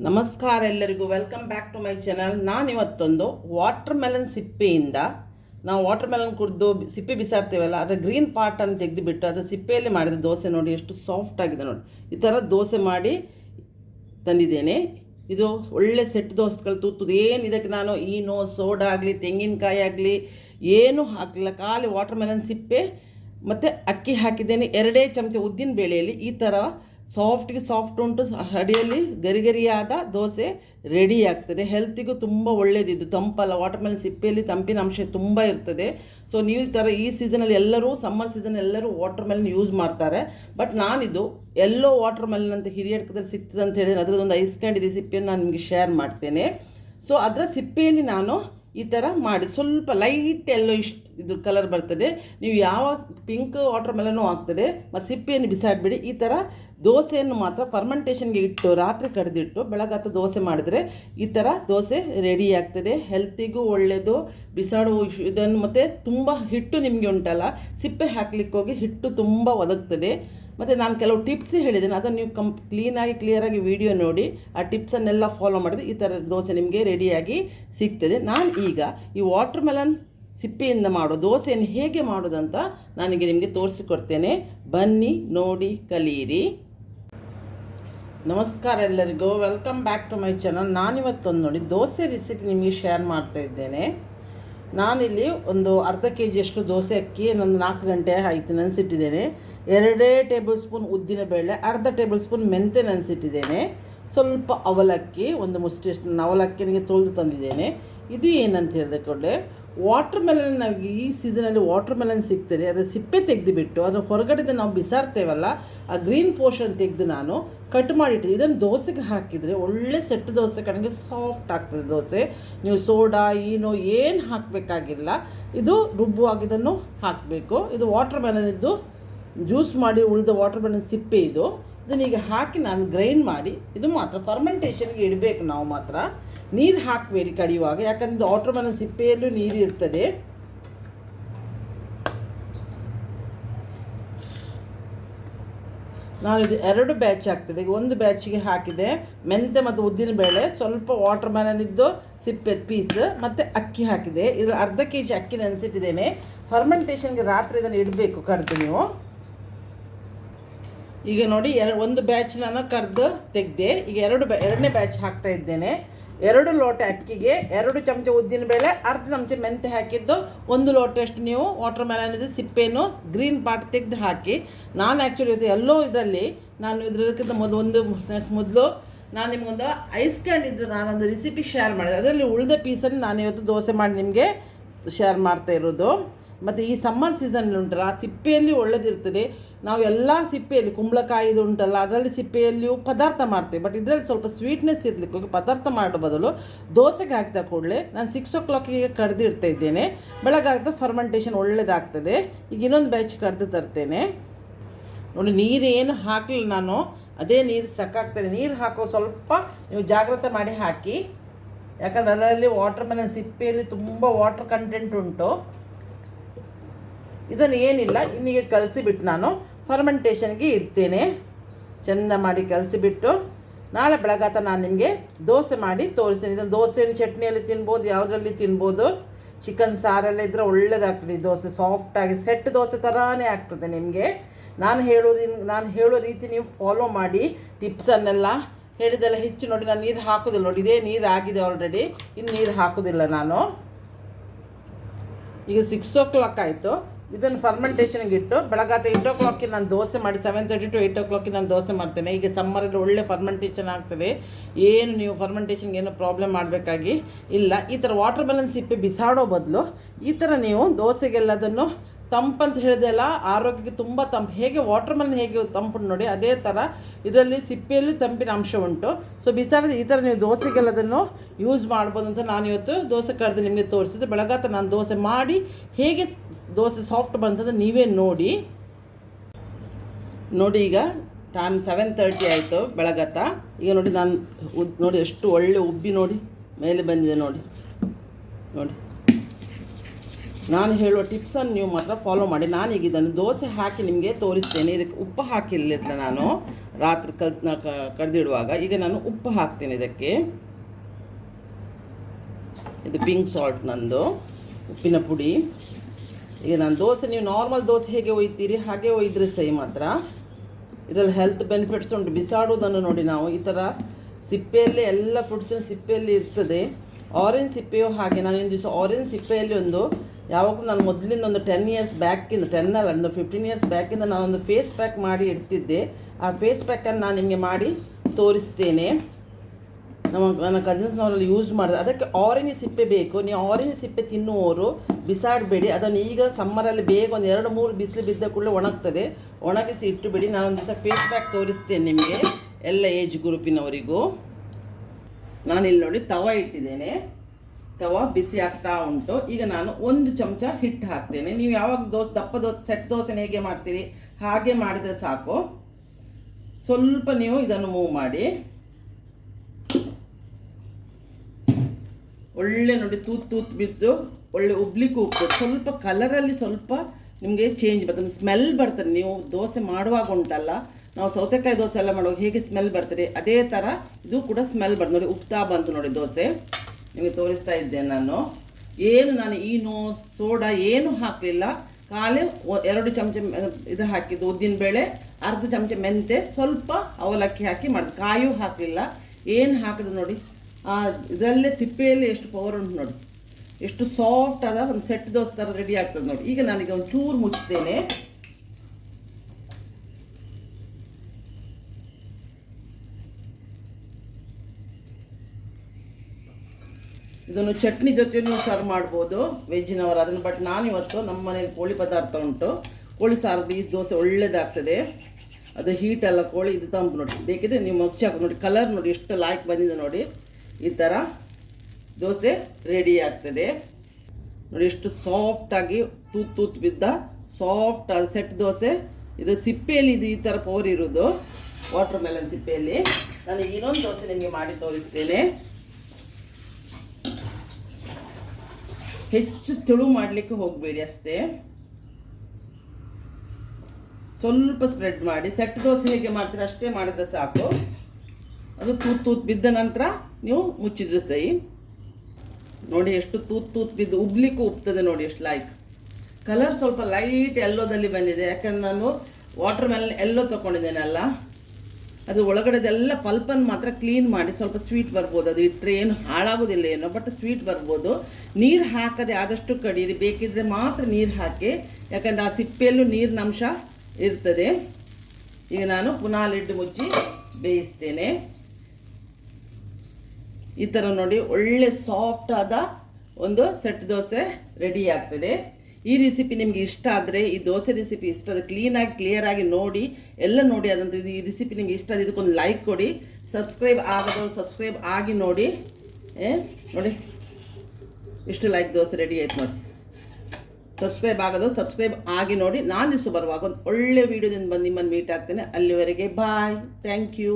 ನಮಸ್ಕಾರ ಎಲ್ಲರಿಗೂ. Welcome back to my channel ನಾನಿವತ್ತೊಂದು watermelon ಸಿಪ್ಪೆಯಿಂದ, ನಾವು ವಾಟರ್ ಮೆಲನ್ ಕುಡಿದು ಸಿಪ್ಪೆ ಬಿಸಾಡ್ತೀವಲ್ಲ, ಅದರ ಗ್ರೀನ್ ಪಾರ್ಟನ್ನು ತೆಗೆದುಬಿಟ್ಟು ಅದು ಸಿಪ್ಪೆಯಲ್ಲಿ ಮಾಡಿದ ದೋಸೆ ನೋಡಿ, ಎಷ್ಟು ಸಾಫ್ಟ್ ಆಗಿದೆ ನೋಡಿ. ಈ ಥರ ದೋಸೆ ಮಾಡಿ ತಂದಿದ್ದೇನೆ. ಇದು ಒಳ್ಳೆ ಸೆಟ್ ದೋಸೆಗಳು ತೂತುದು. ಏನು ಇದಕ್ಕೆ ನಾನು ಈನೋ ಸೋಡಾ ಆಗಲಿ, ತೆಂಗಿನಕಾಯಿ ಆಗಲಿ, ಏನೂ ಹಾಕಲಿಲ್ಲ. ಖಾಲಿ ವಾಟರ್ ಮೆಲನ್ ಸಿಪ್ಪೆ ಮತ್ತು ಅಕ್ಕಿ ಹಾಕಿದ್ದೇನೆ. ಎರಡೇ ಚಮಚ ಉದ್ದಿನ ಬೇಳೆಯಲ್ಲಿ ಈ ಥರ ಸಾಫ್ಟ್ಗೆ ಸಾಫ್ಟ್ ಉಂಟು ಅಡಿಯಲ್ಲಿ ಗರಿಗರಿಯಾದ ದೋಸೆ ರೆಡಿ ಆಗ್ತದೆ. ಹೆಲ್ತಿಗೂ ತುಂಬ ಒಳ್ಳೆಯದಿದ್ದು ತಂಪಲ್ಲ ವಾಟರ್ ಮೆಲನ್ ಸಿಪ್ಪೆಯಲ್ಲಿ ತಂಪಿನ ಅಂಶ ತುಂಬ ಇರ್ತದೆ. ಸೊ ನೀವು ಈ ಥರ ಈ ಸೀಸನಲ್ಲಿ ಎಲ್ಲರೂ ಸಮ್ಮರ್ ಸೀಸನ್ ಎಲ್ಲರೂ ವಾಟರ್ ಮೆಲನ್ ಯೂಸ್ ಮಾಡ್ತಾರೆ. ಬಟ್ ನಾನಿದು ಎಲ್ಲೋ ವಾಟರ್ ಮೆಲನ್ ಅಂತ ಹಿರಿಯಡ್ಕದಲ್ಲಿ ಸಿಗ್ತದೆ ಅಂತ ಹೇಳಿದ್ರೆ ಅದರದೊಂದು ಐಸ್ ಕ್ಯಾಂಡಿ ರೆಸಿಪಿಯನ್ನು ನಾನು ನಿಮಗೆ ಶೇರ್ ಮಾಡ್ತೇನೆ. ಸೊ ಅದರ ಸಿಪ್ಪೆಯಲ್ಲಿ ನಾನು ಈ ಥರ ಮಾಡಿ, ಸ್ವಲ್ಪ ಲೈಟ್ ಎಲ್ಲೋ ಇಷ್ಟು ಇದು ಕಲರ್ ಬರ್ತದೆ. ನೀವು ಯಾವ ಪಿಂಕ್ ವಾಟರ್ ಮೆಲನೂ ಆಗ್ತದೆ ಮತ್ತು ಸಿಪ್ಪೆಯನ್ನು ಬಿಸಾಡಬೇಡಿ. ಈ ಥರ ದೋಸೆಯನ್ನು ಮಾತ್ರ ಫರ್ಮೆಂಟೇಷನ್ಗೆ ಇಟ್ಟು, ರಾತ್ರಿ ಕಡೆದಿಟ್ಟು ಬೆಳಗಾತ ದೋಸೆ ಮಾಡಿದರೆ ಈ ಥರ ದೋಸೆ ರೆಡಿ ಆಗ್ತದೆ. ಹೆಲ್ತಿಗೂ ಒಳ್ಳೆಯದು ಬಿಸಾಡುವ ಇದನ್ನು ಮತ್ತು ತುಂಬ ಹಿಟ್ಟು ನಿಮಗೆ ಉಂಟಲ್ಲ, ಸಿಪ್ಪೆ ಹಾಕ್ಲಿಕ್ಕೆ ಹೋಗಿ ಹಿಟ್ಟು ತುಂಬ ಒದಗ್ತದೆ. ಮತ್ತು ನಾನು ಕೆಲವು ಟಿಪ್ಸ್ ಹೇಳಿದ್ದೀನಿ. ಅದನ್ನು ನೀವು ಕಂಪ್ ಕ್ಲೀನಾಗಿ ಕ್ಲಿಯರಾಗಿ ವಿಡಿಯೋ ನೋಡಿ, ಆ ಟಿಪ್ಸನ್ನೆಲ್ಲ ಫಾಲೋ ಮಾಡಿದ್ರೆ ಈ ಥರ ದೋಸೆ ನಿಮಗೆ ರೆಡಿಯಾಗಿ ಸಿಗ್ತದೆ. ನಾನು ಈಗ ಈ ವಾಟರ್ ಮೆಲನ್ ಸಿಪ್ಪೆಯಿಂದ ಮಾಡೋ ದೋಸೆಯನ್ನು ಹೇಗೆ ಮಾಡೋದಂತ ನನಗೆ ನಿಮಗೆ ತೋರಿಸಿಕೊಡ್ತೇನೆ. ಬನ್ನಿ, ನೋಡಿ, ಕಲಿಯಿರಿ. ನಮಸ್ಕಾರ ಎಲ್ಲರಿಗೂ. Welcome back to my channel ನಾನಿವತ್ತೊಂದು ನೋಡಿ ದೋಸೆ ರೆಸಿಪಿ ನಿಮಗೆ ಶೇರ್ ಮಾಡ್ತಾ ಇದ್ದೇನೆ. ನಾನಿಲ್ಲಿ ಒಂದು ಅರ್ಧ ಕೆ ಜಿಯಷ್ಟು ದೋಸೆ ಅಕ್ಕಿ ನಾನು ನಾಲ್ಕು ಗಂಟೆ ಆಯಿತು ನೆನೆಸಿಟ್ಟಿದ್ದೇನೆ. ಎರಡೇ ಟೇಬಲ್ ಸ್ಪೂನ್ ಉದ್ದಿನ ಬೇಳೆ, ಅರ್ಧ ಟೇಬಲ್ ಸ್ಪೂನ್ ಮೆಂತೆ ನೆನೆಸಿಟ್ಟಿದ್ದೇನೆ. ಸ್ವಲ್ಪ ಅವಲಕ್ಕಿ, ಒಂದು ಮುಷ್ಟಿಷ್ಟು ಅವಲಕ್ಕಿ ನನಗೆ ತೊಳೆದು ತಂದಿದ್ದೇನೆ. ಇದು ಏನಂತ ಹೇಳಿದೆ ಕೊಡಲೆ ವಾಟರ್ ಮೆಲನ್ ನಮಗೆ ಈ ಸೀಸನಲ್ಲಿ ವಾಟರ್ ಮೆಲನ್ ಸಿಗ್ತದೆ. ಅದರ ಸಿಪ್ಪೆ ತೆಗೆದುಬಿಟ್ಟು ಅದರ ಹೊರಗಡೆದ ನಾವು ಬಿಸಾಡ್ತೇವಲ್ಲ, ಆ ಗ್ರೀನ್ ಪೋರ್ಷನ್ ತೆಗೆದು ನಾನು ಕಟ್ ಮಾಡಿಟ್ಟಿದ್ದೆ ಇದನ್ನು ದೋಸೆಗೆ ಹಾಕಿದರೆ ಒಳ್ಳೆ ಸೆಟ್ ದೋಸೆ ಕಣಗೆ ಸಾಫ್ಟ್ ಆಗ್ತದೆ ದೋಸೆ. ನೀವು ಸೋಡಾ ಏನೋ ಏನು ಹಾಕಬೇಕಾಗಿಲ್ಲ, ಇದು ರುಬ್ಬುವಾಗ ಇದನ್ನು ಹಾಕಬೇಕು. ಇದು ವಾಟರ್ ಮೆಲನ್ ಇದ್ದು ಜ್ಯೂಸ್ ಮಾಡಿ ಉಳಿದ ವಾಟರ್ ಮೆಲನ್ ಸಿಪ್ಪೆ ಇದು. ಇದನ್ನ ಈಗ ಹಾಕಿ ನಾನು ಗ್ರೈಂಡ್ ಮಾಡಿ, ಇದು ಮಾತ್ರ, ಫರ್ಮೆಂಟೇಷನ್ಗೆ ಇಡಬೇಕು ನಾವು ಮಾತ್ರ. ನೀರು ಹಾಕಬೇಡಿ ಕಡಿಯುವಾಗ, ಯಾಕಂದ್ರೆ ವಾಟರ್ ಮೆಲನ್ ಸಿಪ್ಪೆಯಲ್ಲೂ ನೀರು ಇರ್ತದೆ. ನಾನು ಇದು ಎರಡು ಬ್ಯಾಚ್ ಆಗ್ತದೆ. ಈಗ ಒಂದು ಬ್ಯಾಚಿಗೆ ಹಾಕಿದೆ ಮೆಂತೆ ಮತ್ತು ಉದ್ದಿನ ಬೇಳೆ. ಸ್ವಲ್ಪ ವಾಟರ್ ಮೆಲನ್ ಇದ್ದು ಸಿಪ್ಪೆ ಪೀಸ್ ಮತ್ತು ಅಕ್ಕಿ ಹಾಕಿದೆ. ಇದರಲ್ಲಿ ಅರ್ಧ ಕೆ ಜಿ ಅಕ್ಕಿ ನೆನೆಸಿಟ್ಟಿದ್ದೇನೆ. ಫರ್ಮೆಂಟೇಷನ್ಗೆ ರಾತ್ರಿ ಇದನ್ನು ಇಡಬೇಕು ಕರೆದು ನೀವು. ಈಗ ನೋಡಿ, ಎರಡು, ಒಂದು ಬ್ಯಾಚ್ ನಾನು ಕರೆದು ತೆಗೆದೆ, ಈಗ ಎರಡು ಬ್ಯಾ ಎರಡನೇ ಬ್ಯಾಚ್ ಹಾಕ್ತಾ ಇದ್ದೇನೆ. ಎರಡು ಲೋಟ ಅಕ್ಕಿಗೆ ಎರಡು ಚಮಚ ಉದ್ದಿನ ಬೇಳೆ, ಅರ್ಧ ಚಮಚ ಮೆಂತೆ ಹಾಕಿದ್ದು, ಒಂದು ಲೋಟಷ್ಟು ನೀವು ವಾಟರ್ ಮೆಲನಿದು ಸಿಪ್ಪೆಯನ್ನು ಗ್ರೀನ್ ಪಾಟ್ ತೆಗೆದು ಹಾಕಿ. ನಾನು ಆ್ಯಕ್ಚುಲಿ ಇದು ಎಲ್ಲೋ ಇದರಲ್ಲಿ, ನಾನು ಇದ್ರದಕ್ಕಿಂತ ಮೊದಲು ಒಂದು ಮೊದಲು ನಾನು ನಿಮಗೊಂದು ಐಸ್ ಕ್ಯಾಂಡ್ ಇದ್ದು ನಾನೊಂದು ರೆಸಿಪಿ ಶೇರ್ ಮಾಡಿದೆ. ಅದರಲ್ಲಿ ಉಳಿದ ಪೀಸನ್ನು ನಾನು ಇವತ್ತು ದೋಸೆ ಮಾಡಿ ನಿಮಗೆ ಶೇರ್ ಮಾಡ್ತಾ ಇರೋದು. ಮತ್ತು ಈ ಸಮ್ಮರ್ ಸೀಸನಲ್ಲಿ ಉಂಟಲ್ಲ, ಆ ಸಿಪ್ಪೆಯಲ್ಲಿ ಒಳ್ಳೆದಿರ್ತದೆ. ನಾವು ಎಲ್ಲ ಸಿಪ್ಪೆಯಲ್ಲಿ, ಕುಂಬಳಕಾಯಿದು ಉಂಟಲ್ಲ, ಅದರಲ್ಲಿ ಸಿಪ್ಪೆಯಲ್ಲಿಯೂ ಪದಾರ್ಥ ಮಾಡ್ತೇವೆ. ಬಟ್ ಇದರಲ್ಲಿ ಸ್ವಲ್ಪ ಸ್ವೀಟ್ನೆಸ್ ಇರಲಿಕ್ಕೆ ಹೋಗಿ ಪದಾರ್ಥ ಮಾಡೋ ಬದಲು ದೋಸೆಗೆ ಹಾಕಿದ ಕೂಡಲೇ ನಾನು ಸಿಕ್ಸ್ ಓ ಕ್ಲಾಕಿಗೆ ಕಡ್ದಿಡ್ತಾ ಇದ್ದೇನೆ. ಬೆಳಗಾಗ್ತದೆ ಫರ್ಮೆಂಟೇಷನ್ ಒಳ್ಳೆಯದಾಗ್ತದೆ ಈಗ ಇನ್ನೊಂದು ಬ್ಯಾಚ್ ಕಡ್ದು ತರ್ತೇನೆ. ನೋಡಿ ನೀರು ಏನು ಹಾಕಲಿಲ್ಲ ನಾನು. ಅದೇ ನೀರು ಸಾಕಾಗ್ತದೆ ನೀರು ಹಾಕೋ ಸ್ವಲ್ಪ ನೀವು ಜಾಗ್ರತೆ ಮಾಡಿ ಹಾಕಿ. ಯಾಕಂದ್ರೆ ಅದರಲ್ಲಿ ವಾಟರ್ ಮೆಲನ್ ಸಿಪ್ಪೆಯಲ್ಲಿ ತುಂಬ ವಾಟರ್ ಕಂಟೆಂಟ್ ಉಂಟು. ಇದನ್ನು ಏನಿಲ್ಲ ಇನ್ನೀಗ ಕಲಸಿಬಿಟ್ಟು ನಾನು ಫರ್ಮೆಂಟೇಷನ್ಗೆ ಇಡ್ತೇನೆ. ಚೆಂದ ಮಾಡಿ ಕಲಸಿಬಿಟ್ಟು, ನಾಳೆ ಬೆಳಗಾತ ನಾನು ನಿಮಗೆ ದೋಸೆ ಮಾಡಿ ತೋರಿಸ್ತೀನಿ. ಇದನ್ನು ದೋಸೆ ಚಟ್ನಿಯಲ್ಲಿ ತಿನ್ಬೋದು, ಯಾವುದರಲ್ಲಿ ತಿನ್ಬೋದು. ಚಿಕನ್ ಸಾರೆಲ್ಲ ಇದ್ದರೆ ಒಳ್ಳೇದಾಗ್ತದೆ ಈ ದೋಸೆ ಸಾಫ್ಟಾಗಿ ಸೆಟ್ ದೋಸೆ ಥರನೇ ಆಗ್ತದೆ ನಿಮಗೆ. ನಾನು ಹೇಳೋದು ನಾನು ಹೇಳೋ ರೀತಿ ನೀವು ಫಾಲೋ ಮಾಡಿ ಟಿಪ್ಸನ್ನೆಲ್ಲ ಹೇಳಿದೆಲ್ಲ ಹೆಚ್ಚು ನೋಡಿ, ನಾನು ನೀರು ಹಾಕೋದಿಲ್ಲ ನೋಡಿ, ಇದೇ ನೀರು ಆಗಿದೆ ಆಲ್ರೆಡಿ ಇನ್ನು ನೀರು ಹಾಕೋದಿಲ್ಲ ನಾನು. ಈಗ ಸಿಕ್ಸ್ ಓ ಕ್ಲಾಕ್ ಆಯಿತು. ಇದನ್ನು ಫರ್ಮೆಂಟೇಷನ್ಗೆ ಇಟ್ಟು ಬೆಳಗಾತ ಏಯ್ಟ್ ಓ ಕ್ಲಾಕಿಗೆ ನಾನು ದೋಸೆ ಮಾಡಿ ಸೆವೆನ್ ತರ್ಟಿ ಟು ಏಯ್ಟ್ ಓ ಕ್ಲಾಕಿಗೆ ನಾನು ದೋಸೆ ಮಾಡ್ತೇನೆ. ಈಗ ಸಮ್ಮರಲ್ಲಿ ಒಳ್ಳೆ ಫರ್ಮೆಂಟೇಷನ್ ಆಗ್ತದೆ. ಏನು ನೀವು ಫರ್ಮೆಂಟೇಷನ್ಗೆ ಏನು ಪ್ರಾಬ್ಲಮ್ ಮಾಡಬೇಕಾಗಿ ಇಲ್ಲ. ಈ ಥರ ವಾಟರ್ ಮೆಲನ್ ಸಿಪ್ಪೆ ಬಿಸಾಡೋ ಬದಲು ಈ ಥರ ನೀವು ದೋಸೆಗೆಲ್ಲ ಅದನ್ನು ತಂಪಂತ ಹೇಳಿದೆಲ್ಲ ಆರೋಗ್ಯಕ್ಕೆ ತುಂಬ ತಂಪು. ಹೇಗೆ ವಾಟರ್ ಮೆಲನ್ ಹೇಗೆ ತಂಪು ನೋಡಿ, ಅದೇ ಥರ ಇದರಲ್ಲಿ ಸಿಪ್ಪೆಯಲ್ಲಿ ತಂಪಿನ ಅಂಶ ಉಂಟು. ಸೊ ಬಿಸಾಡಿದ ಈ ಥರ ನೀವು ದೋಸೆಗೆಲ್ಲ ಅದನ್ನು ಯೂಸ್ ಮಾಡ್ಬೋದು ಅಂತ ನಾನು ಇವತ್ತು ದೋಸೆ ಕರೆದು ನಿಮಗೆ ತೋರಿಸಿದ್ದು. ಬೆಳಗಾತ ನಾನು ದೋಸೆ ಮಾಡಿ ಹೇಗೆ ದೋಸೆ ಸಾಫ್ಟ್ ಬಂತಂದ್ರೆ ನೀವೇ ನೋಡಿ. ನೋಡಿ ಈಗ ಟೈಮ್ ಸೆವೆನ್ ತರ್ಟಿ ಆಯಿತು ಬೆಳಗತ್ತ ಈಗ ನೋಡಿ ನಾನು ಉದ್ ನೋಡಿ ಎಷ್ಟು ಒಳ್ಳೆ ಉಬ್ಬಿ ನೋಡಿ, ಮೇಲೆ ಬಂದಿದೆ ನೋಡಿ. ನೋಡಿ. ನಾನು ಹೇಳುವ ಟಿಪ್ಸನ್ನು ನೀವು ಮಾತ್ರ ಫಾಲೋ ಮಾಡಿ. ನಾನೀಗ ಇದನ್ನು ದೋಸೆ ಹಾಕಿ ನಿಮಗೆ ತೋರಿಸ್ತೇನೆ. ಇದಕ್ಕೆ ಉಪ್ಪು ಹಾಕಿಲ್ಲ ನಾನು. ರಾತ್ರಿ ಕಲ್ ಕಡ್ದಿಡುವಾಗ. ಈಗ ನಾನು ಉಪ್ಪು ಹಾಕ್ತೀನಿ ಇದಕ್ಕೆ. ಇದು ಪಿಂಕ್ ಸಾಲ್ಟ್ ನಂದು. ಉಪ್ಪಿನ ಪುಡಿ. ಈಗ ನಾನು ದೋಸೆ, ನೀವು ನಾರ್ಮಲ್ ದೋಸೆ ಹೇಗೆ ಒಯ್ತೀರಿ, ಹಾಗೆ ಒಯ್ದರೆ ಸೈ ಮಾತ್ರ. ಇದರಲ್ಲಿ ಹೆಲ್ತ್ ಬೆನಿಫಿಟ್ಸ್ ಉಂಟು. ಬಿಸಾಡುವುದನ್ನು ನೋಡಿ ನಾವು. ಈ ಥರ ಸಿಪ್ಪೆಯಲ್ಲೇ ಎಲ್ಲ ಫುಡ್ಸಿನ ಸಿಪ್ಪೆಯಲ್ಲಿ ಇರ್ತದೆ. ಆರೆಂಜ್ ಸಿಪ್ಪೆಯು ಹಾಗೆ ನಾನು ಒಂದು ದಿವಸ ಆರೆಂಜ್ ಸಿಪ್ಪೆಯಲ್ಲಿ ಒಂದು, ಯಾವಾಗಲೂ ನಾನು ಮೊದಲಿಂದ ಒಂದು ಟೆನ್ ಇಯರ್ಸ್ ಬ್ಯಾಕಿಂದ ಟೆನ್ ಅಲ್ಲ, ಒಂದು ಫಿಫ್ಟೀನ್ ಇಯರ್ಸ್ ಬ್ಯಾಕಿಂದ ನಾನೊಂದು ಫೇಸ್ ಪ್ಯಾಕ್ ಮಾಡಿ ಇಡ್ತಿದ್ದೆ. ಆ ಫೇಸ್ ಪ್ಯಾಕನ್ನು ನಾನು ನಿಮಗೆ ಮಾಡಿ ತೋರಿಸ್ತೇನೆ. ನಮ್ಮ, ನನ್ನ ಕಸಿನ್ಸ್ನವರಲ್ಲಿ ಯೂಸ್ ಮಾಡಿದೆ. ಅದಕ್ಕೆ ಆರೆಂಜ್ ಸಿಪ್ಪೆ ಬೇಕು. ನೀವು ಆರೆಂಜ್ ಸಿಪ್ಪೆ ತಿನ್ನುವವರು ಬಿಸಾಡಬೇಡಿ. ಅದನ್ನು ಈಗ ಸಮ್ಮರಲ್ಲಿ ಬೇಗ ಒಂದು ಎರಡು, ಮೂರು ಬಿಸಿಲು ಬಿದ್ದ ಕೂಡಲೇ ಒಣಗ್ತದೆ. ಒಣಗಿಸಿ ಇಟ್ಟುಬಿಡಿ. ನಾನೊಂದು ದಿವಸ ಫೇಸ್ ಪ್ಯಾಕ್ ತೋರಿಸ್ತೇನೆ ನಿಮಗೆ, ಎಲ್ಲ ಏಜ್ ಗ್ರೂಪಿನವರಿಗೂ ನಾನಿಲ್ಲಿ ನೋಡಿ ತವ ಇಟ್ಟಿದ್ದೇನೆ. ತವ ಬಿಸಿ ಆಗ್ತಾ ಉಂಟು. ಈಗ ನಾನು ಒಂದು ಚಮಚ ಹಿಟ್ಟು ಹಾಕ್ತೇನೆ. ನೀವು ಯಾವಾಗ ದೋಸೆ, ದಪ್ಪ ದೋಸೆ, ಸೆಟ್ ದೋಸೆನ ಹೇಗೆ ಮಾಡ್ತೀರಿ, ಹಾಗೆ ಮಾಡಿದರೆ ಸಾಕು. ಸ್ವಲ್ಪ ನೀವು ಇದನ್ನು ಮೂವ್ ಮಾಡಿ. ಒಳ್ಳೆ ನೋಡಿ ತೂತ್ ತೂತ್ ಬಿದ್ದು ಒಳ್ಳೆ ಉಬ್ಲಿಕ್ಕೂ ಹೋಗ್ತದೆ ಸ್ವಲ್ಪ ಕಲರಲ್ಲಿ ಸ್ವಲ್ಪ ನಿಮಗೆ ಚೇಂಜ್ ಬರ್ತದೆ. ಸ್ಮೆಲ್ ಬರ್ತದೆ. ನೀವು ದೋಸೆ ಮಾಡುವಾಗ ಉಂಟಲ್ಲ ನಾವು ಸೌತೆಕಾಯಿ ದೋಸೆ ಎಲ್ಲ ಮಾಡುವಾಗ ಹೇಗೆ ಸ್ಮೆಲ್ ಬರ್ತದೆ, ಅದೇ ಥರ ಇದು ಕೂಡ ಸ್ಮೆಲ್ ಬರ್ತದೆ. ನೋಡಿ, ಉಪ್ತಾ ಬಂತು ನೋಡಿ ದೋಸೆ. ನಿಮಗೆ ತೋರಿಸ್ತಾ ಇದ್ದೇನೆ ನಾನು. ಏನು ನಾನು ಈನು, ಸೋಡಾ ಏನು ಹಾಕಲಿಲ್ಲ. ಒ- ಎರಡು ಚಮಚ ಇದು ಹಾಕಿದ್ದು, ಉದ್ದಿನ ಬೇಳೆ, ಅರ್ಧ ಚಮಚ ಮೆಂತೆ, ಸ್ವಲ್ಪ ಅವಲಕ್ಕಿ ಹಾಕಿ ಮಾಡಿದೆ ಕಾಯೂ ಹಾಕಲಿಲ್ಲ. ಏನು ಹಾಕಿದ್ರು ನೋಡಿ ಇದರಲ್ಲೇ ಸಿಪ್ಪೆಯಲ್ಲಿ ಎಷ್ಟು ಪವರ್ ಉಂಟು ನೋಡಿ. ಎಷ್ಟು ಸಾಫ್ಟ್ ಆದ ಒಂದು ಸೆಟ್ ದೋಸೆ ಥರ ರೆಡಿ ಆಗ್ತದೆ ನೋಡಿ. ಈಗ ನಾನೀಗ ಒಂದು ಚೂರು ಮುಚ್ತೇನೆ ಇದನ್ನು ಚಟ್ನಿ ಜೊತೆಯೂ ಸರ್ವ್ ಮಾಡ್ಬೋದು ವೆಜ್ಜಿನವರು ಅದನ್ನು ಬಟ್ ನಾನು ಇವತ್ತು ನಮ್ಮ ಮನೇಲಿ ಕೋಳಿ ಪದಾರ್ಥ ಉಂಟು. ಕೋಳಿ ಸಾರು ಈ ದೋಸೆ ಒಳ್ಳೇದಾಗ್ತದೆ. ಅದು ಹೀಟ್ ಅಲ್ಲ ಕೋಳಿ, ಇದು ತಂಪು ನೋಡಿ. ಬೇಕಿದ್ರೆ ನೀವು ಮುಚ್ಚಿ ನೋಡಿ. ಕಲರ್ ನೋಡಿ, ಎಷ್ಟು ಲಾಯ್ಕ್ ಬಂದಿದೆ ನೋಡಿ. ಈ ಥರ ದೋಸೆ ರೆಡಿ ಆಗ್ತದೆ. ನೋಡಿ, ಎಷ್ಟು ಸಾಫ್ಟಾಗಿ ತೂತ್ ತೂತ್ ಬಿದ್ದ ಸಾಫ್ಟ್ ಸೆಟ್ ದೋಸೆ. ಇದು ಸಿಪ್ಪೆಯಲ್ಲಿ ಇದು ಈ ಥರ ಪೋರ್ ಇರೋದು ವಾಟರ್ ಮೆಲನ್ ಸಿಪ್ಪೆಯಲ್ಲಿ. ನಾನು ಇನ್ನೊಂದು ದೋಸೆ ನಿಮಗೆ ಮಾಡಿ ತೋರಿಸ್ತೇನೆ. ಹೆಚ್ಚು ತೆಳು ಮಾಡಲಿಕ್ಕೆ ಹೋಗಬೇಡಿ ಅಷ್ಟೇ. ಸ್ವಲ್ಪ ಸ್ಪ್ರೆಡ್ ಮಾಡಿ. ಸೆಟ್ ದೋಸೆ ಹೇಗೆ ಮಾಡ್ತೀರ ಅಷ್ಟೇ ಮಾಡಿದ್ರೆ ಸಾಕು. ಅದು ತೂತ್ ತೂತ್ ಬಿದ್ದ ನಂತರ ನೀವು ಮುಚ್ಚಿದ್ರೆ ಸೈ ನೋಡಿ ಎಷ್ಟು ತೂತ್ ತೂತ್ ಬಿದ್ದು ಉಬ್ಲಿಕ್ಕೂ ಉಪ್ತದೆ ನೋಡಿ ಎಷ್ಟು ಲೈಕ್ ಕಲರ್ ಸ್ವಲ್ಪ ಲೈಟ್ ಎಲ್ಲೋದಲ್ಲಿ ಬಂದಿದೆ. ಯಾಕಂದ್ರೆ ನಾನು ವಾಟರ್ ಮೆಲ್ ಎಲ್ಲೋ ತೊಗೊಂಡಿದ್ದೇನಲ್ಲ. ಅದು ಒಳಗಡೆದೆಲ್ಲ ಪಲ್ಪನ್ನು ಮಾತ್ರ ಕ್ಲೀನ್ ಮಾಡಿ ಸ್ವಲ್ಪ ಸ್ವೀಟ್ ಬರ್ಬೋದು. ಅದು ಇಟ್ಟರೆ ಏನು ಹಾಳಾಗೋದಿಲ್ಲ ಏನೋ ಬಟ್ ಸ್ವೀಟ್ ಬರ್ಬೋದು. ನೀರು ಹಾಕದೆ ಆದಷ್ಟು ಕಡೀರಿ ಬೇಕಿದ್ದರೆ ಮಾತ್ರ ನೀರು ಹಾಕಿ, ಯಾಕಂದರೆ ಆ ಸಿಪ್ಪೆಯಲ್ಲೂ ನೀರಿನ ಅಂಶ ಇರ್ತದೆ. ಈಗ ನಾನು ಪುನಃ ಲಿಡ್ ಮುಚ್ಚಿ ಬೇಯಿಸ್ತೇನೆ. ಈ ಥರ ನೋಡಿ, ಒಳ್ಳೆ ಸಾಫ್ಟಾದ ಒಂದು ಸೆಟ್ ದೋಸೆ ರೆಡಿ ಆಗ್ತದೆ. ಈ ರೆಸಿಪಿ ನಿಮಗೆ ಇಷ್ಟ ಆದರೆ, ಈ ದೋಸೆ ರೆಸಿಪಿ ಇಷ್ಟ ಆದರೆ ಕ್ಲೀನಾಗಿ ಕ್ಲಿಯರಾಗಿ ನೋಡಿ, ಎಲ್ಲ ನೋಡಿ ಅದಂತ ಈ ರೆಸಿಪಿ ನಿಮಗೆ ಇಷ್ಟ ಆದರೆ ಇದಕ್ಕೊಂದು ಲೈಕ್ ಕೊಡಿ ಸಬ್ಸ್ಕ್ರೈಬ್ ಆಗದವ್ರು ಸಬ್ಸ್ಕ್ರೈಬ್ ಆಗಿ ನೋಡಿ ನೋಡಿ. ಇಷ್ಟು ಲೈಕ್ ದೋಸೆ ರೆಡಿ ಆಯ್ತು ನೋಡಿ. ಸಬ್ಸ್ಕ್ರೈಬ್ ಆಗೋದು ಸಬ್ಸ್ಕ್ರೈಬ್ ಆಗಿ ನೋಡಿ. ನಾನು ದಿವಸ ಬರುವಾಗ ಒಂದು ಒಳ್ಳೆ ವೀಡಿಯೋದಿಂದ ಬಂದು ನಿಮ್ಮನ್ನು ಮೀಟ್ ಆಗ್ತೇನೆ. ಅಲ್ಲಿವರೆಗೆ ಬಾಯ್ ಥ್ಯಾಂಕ್ ಯು